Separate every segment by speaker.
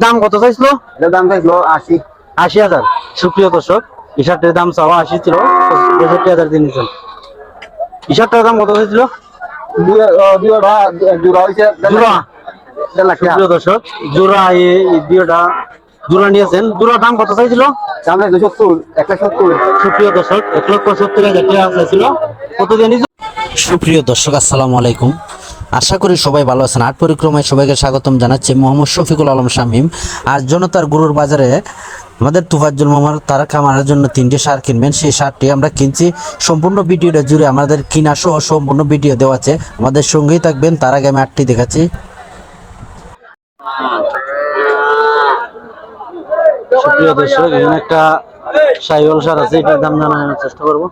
Speaker 1: দাম কত চাইছিল?
Speaker 2: এটার দাম চাইছিল আশি।
Speaker 1: আশি হাজার। সুপ্রিয় দর্শক টি শার্টের দাম চাওয়া আশি ছিল পঁয়ষট্টি হাজার দিয়ে নিয়েছেন। টি শার্টের দাম কত চাইছিল? সুপ্রিয় দর্শক জোড়া এই এই জোড়া নিয়েছেন। জোড়ার দাম কত চাইছিল?
Speaker 2: দাম চাইছিল সত্তর এক লাখ সত্তর।
Speaker 1: সুপ্রিয় দর্শক এক লক্ষ সত্তর হাজার টাকা চাইছিল। কত দিয়ে
Speaker 3: সুপ্রিয় দর্শক আসসালামু আলাইকুম। আশা করি সবাই ভালো আছেন। আট পরিক্রমায় সবাইকে স্বাগতম জানাচ্ছি মোহাম্মদ শফিকুল আলম শামীম। আর জনতার গুরুর বাজারে আমাদের তুফাজ্জুল মামার তারা কামারের জন্য তিনটে সার কিনবেন। সেই সারটি আমরা কিনছি। সম্পূর্ণ ভিডিওটা জুড়ে আমাদের কিনা সহ সম্পূর্ণ ভিডিও দেওয়া আছে। আমাদের সঙ্গেই থাকবেন, তার আগে আমি আটটি দেখাচ্ছি।
Speaker 1: সুপ্রিয় দর্শক, এখানে একটা সাইওয়াল সার আছে, এটার দাম জানানোর চেষ্টা করব।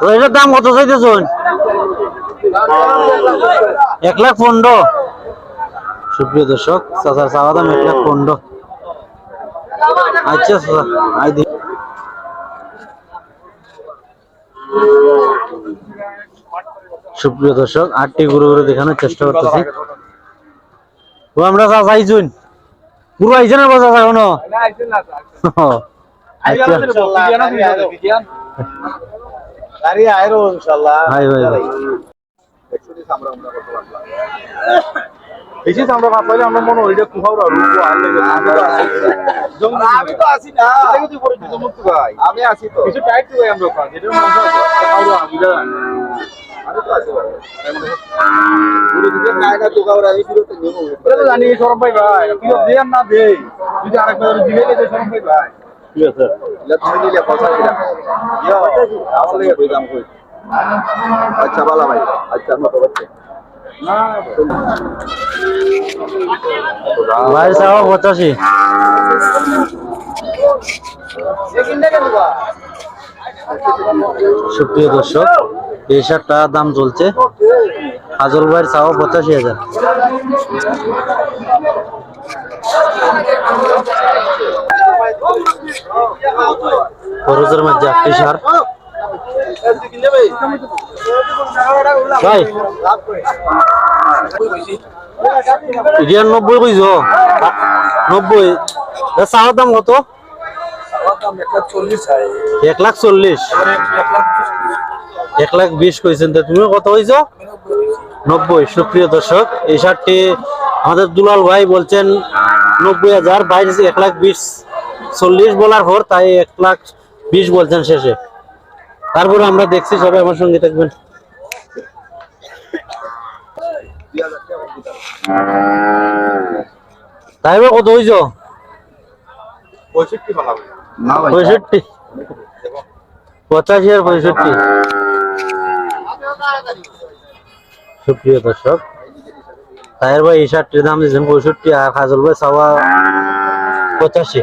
Speaker 1: তো এটার দাম কত চাইতেছেন? এক লাখ পনেরো। সুপ্রিয় দর্শক চাচার চাওয়া দাম এক লাখ পনেরো। আচ্ছা চাচা আই দি সুপ্রিয় দর্শক আটটি গরু গরু দেখানোর চেষ্টা করতেছি। তো আমরা চা চাইছুন পুরো আইছে না বাজা এখনও
Speaker 4: বেশি আমরা ভাব পাইলে আমরা মনে হয় এটা কুহাও আমি তো আছি না। এটা তুই পরিচিত মুক্ত ভাই আমি আছি তো। কিছু টাইট তুই আমরা এটা মনে হয় জানি সরম ভাই। ভাই তুই না দে যদি আরেকবার দিলে তো সরম ভাই ভাই। ঠিক আছে। আচ্ছা ভালো ভাই আচ্ছা মতো বাচ্চা।
Speaker 1: ভাই চাওয়া পঁচাশি। সুপ্রিয় দর্শক এই শার্টটা দাম চলছে। হাজল ভাইয়ের চাওয়া পঁচাশি হাজার। খরচের মধ্যে একটি সার। নব্বই কইছ? নব্বই। চাওয়ার দাম কত? এক লাখ চল্লিশ। এক লাখ বিশ কইছেন। তুমি কত হইছো নব্বই। সুপ্রিয় দর্শক, এই শার্টটি আমাদের দুলাল ভাই বলছেন নব্বই হাজার বাইরে এক লাখ বিশ। চল্লিশ বলার পর তাই এক লাখ বিশ বলছেন শেষে। তারপরে আমরা দেখছি সবাই আমার সঙ্গে থাকবেন। তাই এবার কত হইছো?
Speaker 4: পঁয়ষট্টি
Speaker 1: পঁচাশি আর পঁয়ষট্টি। সুপ্রিয় দর্শক তাহের ভাই এই শার্টটির দাম দিয়েছেন পঁয়ষট্টি আর হাজল ভাই সাওয়া পঁচাশি।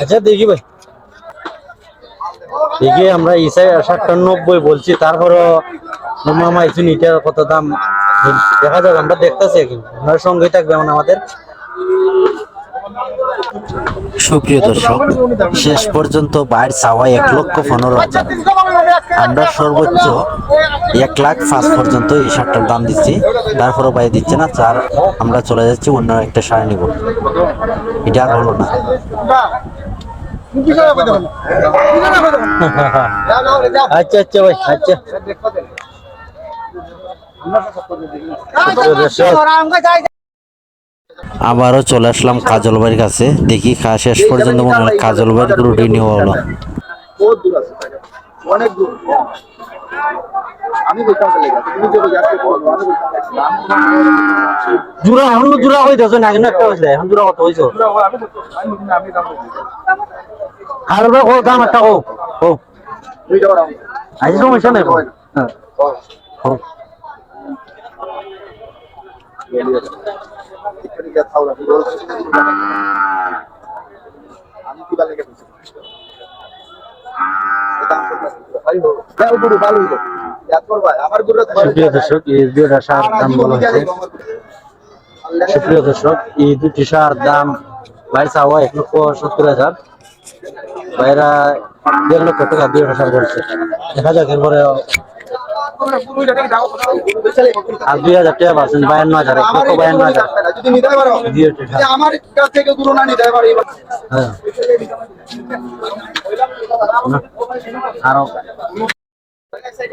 Speaker 1: আচ্ছা দেখি ভাই। দেখি আমরা ইসাই সাতানব্বই বলছি, তারপরও মামা ইসুন ইটার কত দাম? দেখা যাবে আমরা দেখতেছি আপনার সঙ্গে থাকবে আমাদের।
Speaker 3: সুপ্রিয় দর্শক শেষ পর্যন্ত বাইর চাওয়া এক লক্ষ পনেরো হাজার। আমরা সর্বোচ্চ এক লাখ পাঁচ পর্যন্ত এই শার্টটার দাম দিচ্ছি। তারপরেও বাইরে দিচ্ছে না চার আমরা চলে যাচ্ছি অন্য একটা শাড়ি নিব। এটা আর হলো না।
Speaker 1: আচ্ছা আচ্ছা ভাই আচ্ছা।
Speaker 3: আবারও চলে আসলাম কাজল বাড়ির কাছে। দেখি শেষ পর্যন্ত মনে হয় কাজল বাড়ির রুটি নেওয়া হলো।
Speaker 4: বহুত দূর আছে অনেক দূর। আমি বলতাম তাহলে তুমি যে যাচ্ছে আমি বলতাম।
Speaker 1: জোড়া এখন জোড়া হইতেছে না একটা হয়েছে এখন জোড়া কত হয়েছে?
Speaker 4: আমি আমি আমি দাম
Speaker 1: আর একটা ও ও। আজ সমস্যা নেই হ্যাঁ। ও
Speaker 2: আমি কি বালে গেছি হ্যাঁ উপরে ভালো হইল ইয়াদ কর ভাই আমার গুরু
Speaker 1: সুপ্রিয় দর্শক, এই দুটি সার দাম বাইর চাওয়া এক লক্ষ সত্তর হাজার। বাইরা দেড় লক্ষ টাকা দুই বলছে দেখা যাক এরপরে আর দুই হাজার টাকা পাচ্ছেন বায়ান্ন হাজার এক লক্ষ বায়ান্ন হাজার।
Speaker 2: যদি নিতে পারো।
Speaker 1: দিয়ে টাকা।
Speaker 2: যে আমার কাছ থেকে গুরু না নিতে পারো
Speaker 1: হ্যাঁ। আরও।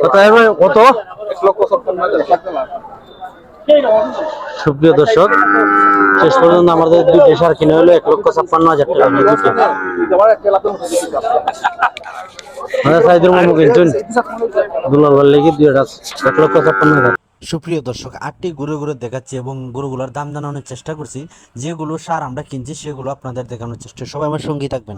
Speaker 1: কত কত?
Speaker 2: এক লক্ষ সত্তর
Speaker 1: সুপ্রিয় দর্শক, শেষ পর্যন্ত আমাদের দুটি সার কিনে হলো এক লক্ষ ছাপ্পান্ন হাজার টাকা। দুলাল এক লক্ষ ছাপ্পান্ন হাজার
Speaker 3: সুপ্রিয় দর্শক, আটটি ঘুরে ঘুরে দেখাচ্ছি এবং গরুগুলোর দাম জানানোর চেষ্টা করছি। যেগুলো সার আমরা কিনছি, সেগুলো আপনাদের দেখানোর চেষ্টা। সবাই আমার সঙ্গী থাকবেন।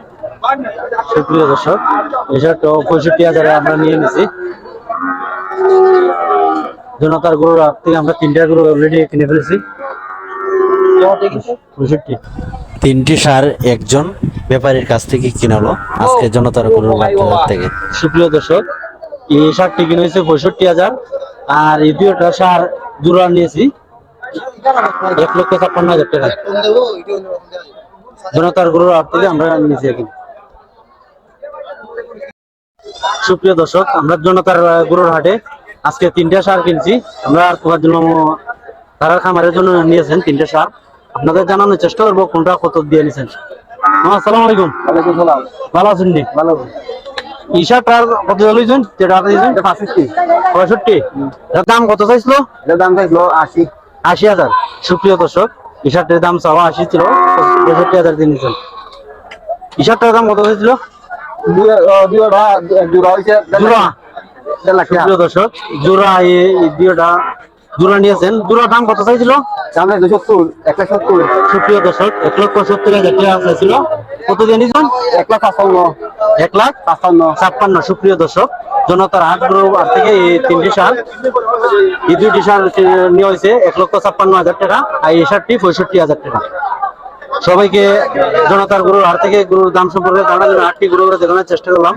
Speaker 1: সুপ্রিয় দর্শক পঁয়ষট্টি হাজারে আমরা নিয়ে নিছি। জনতার গরুর থেকে আমরা তিনটা গরু অলরেডি কিনে ফেলেছি। পঁয়ষট্টি।
Speaker 3: তিনটি সার একজন ব্যাপারীর কাছ থেকে কিনালো আজকে জনতার গরুর থেকে।
Speaker 1: সুপ্রিয় দর্শক এই সারটি কিনে হয়েছে পঁয়ষট্টি হাজার আর এই দুটা সার জোড়া নিয়েছি। এক লক্ষ ছাপ্পান্ন হাজার টাকা। জনতার গরুর হাট থেকে আমরা নিয়েছি এখন। সুপ্রিয় দর্শক আমরা জনতার গরুর হাটে আজকে তিনটা সার কিনছি। আমরা আর তোমার জন্য তারা খামারের জন্য নিয়েছেন তিনটা সার। আপনাদের জানানোর চেষ্টা করব কোনটা কত দিয়ে নিয়েছেন আসসালামু আলাইকুম।
Speaker 2: ওয়ালাইকুম সালাম।
Speaker 1: ভালো আছেন নি?
Speaker 2: ভালো।
Speaker 1: ইশাটার কত চলেছেন যেটা দিয়েছেন?
Speaker 2: এটা
Speaker 1: পঁয়ষট্টি। এটার দাম কত চাইছিল?
Speaker 2: এটার দাম চাইছিল আশি।
Speaker 1: আশি হাজার। সুপ্রিয় দর্শক দাম চাওয়া আশি ছিল পঁয়ষট্টি হাজার দিয়ে নিয়েছেন ইশার্টের দাম কত চাইছিল?
Speaker 2: জোড়া
Speaker 1: দর্শক দুইটা নিয়েছেন। দাম কত চাইছিল? সুপ্রিয় দর্শক এক লক্ষ সত্তর হাজার টাকা চাইছিল। কত দিয়ে নিয়েছেন?
Speaker 2: এক লাখ পাঁচপান্ন
Speaker 1: এক লাখ ছাপ্পান্ন। সুপ্রিয় দর্শক। জনতার হাট গ্রুপ আর থেকে এই তিনটি সার। এই দুইটি সার নিয়ে হয়েছে এক লক্ষ ছাপ্পান্ন হাজার টাকা আর এই সারটি পঁয়ষট্টি হাজার টাকা। সবাইকে জনতার গরুর হাট থেকে গরুর দাম সম্পর্কে জানার জন্য আটটি গরু দেখানোর চেষ্টা করলাম।